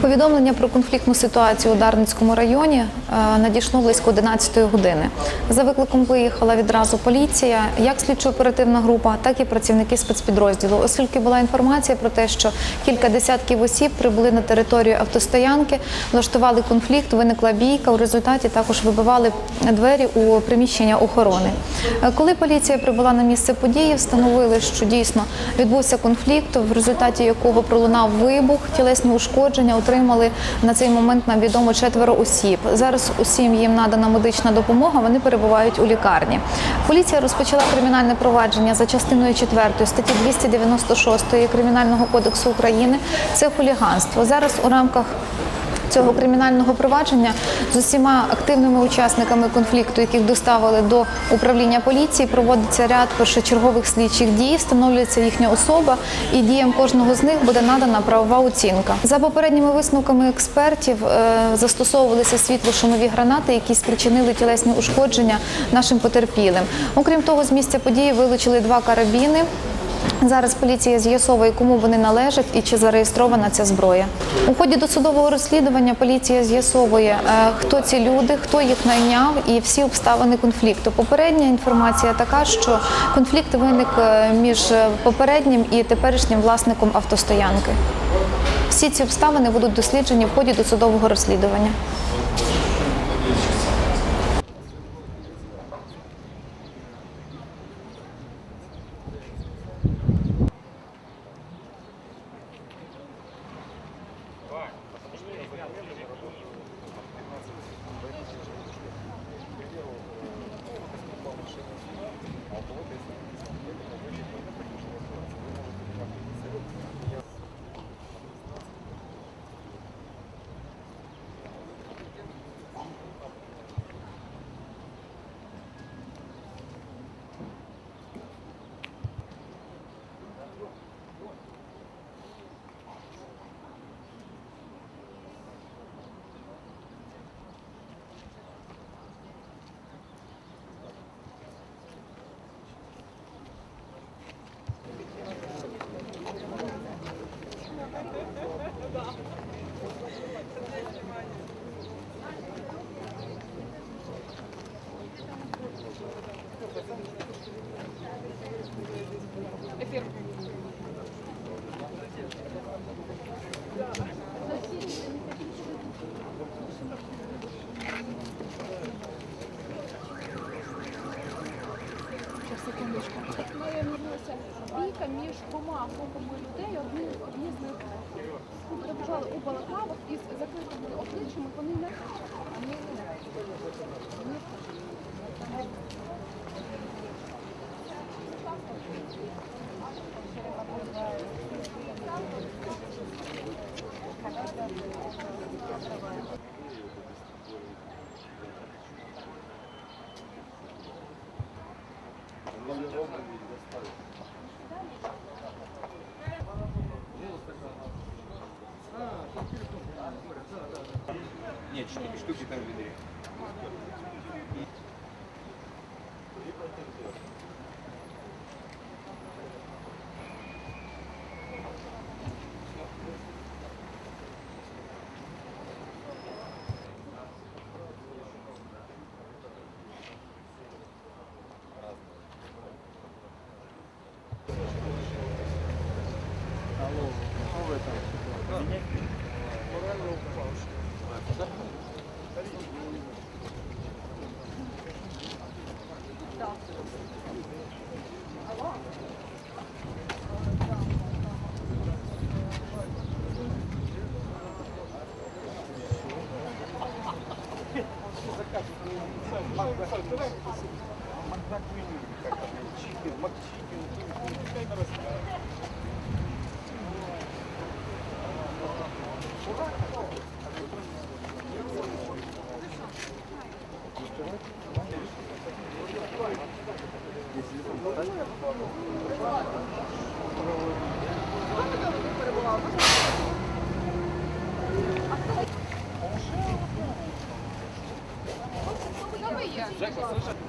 Повідомлення про конфліктну ситуацію у Дарницькому районі е, надійшло близько 11 години. За викликом виїхала відразу поліція, як слідчо-оперативна група, так і працівники спецпідрозділу, оскільки була інформація про те, що кілька десятків осіб прибули на територію автостоянки, влаштували конфлікт, виникла бійка. У результаті також вибивали двері у приміщення охорони. Е, Коли поліція прибула на місце події, встановили, що дійсно відбувся конфлікт, в результаті якого пролунав вибух, тілесні ушкодження отримали на цей момент нам відомо четверо осіб. Зараз усім їм надана медична допомога. Вони перебувають у лікарні. Поліція розпочала кримінальне провадження за частиною 4 статті 296 Кримінального кодексу України. Це хуліганство. Зараз у рамках Цього кримінального провадження з усіма активними учасниками конфлікту, яких доставили до управління поліції, проводиться ряд першочергових слідчих дій, встановлюється їхня особа, і діям кожного з них буде надана правова оцінка. За попередніми висновками експертів е, застосовувалися світло-шумові гранати, які спричинили тілесні ушкодження нашим потерпілим. Окрім того, з місця події вилучили два карабіни. Зараз поліція з'ясовує, кому вони належать і чи зареєстрована ця зброя. У ході досудового розслідування поліція з'ясовує, е, хто ці люди, хто їх найняв і всі обставини конфлікту. Попередня інформація така, що конфлікт виник е, між попереднім і теперішнім власником автостоянки. Всі ці обставини будуть досліджені в ході досудового розслідування. Okay. Виявилася бійка між двома групами людей. Одні, одні з них перебували у балаклавах із закритими обличчями. Вони не там відрі. Алло, что вы там? Меня? Морально упавший. Давай, Жека, слышишь?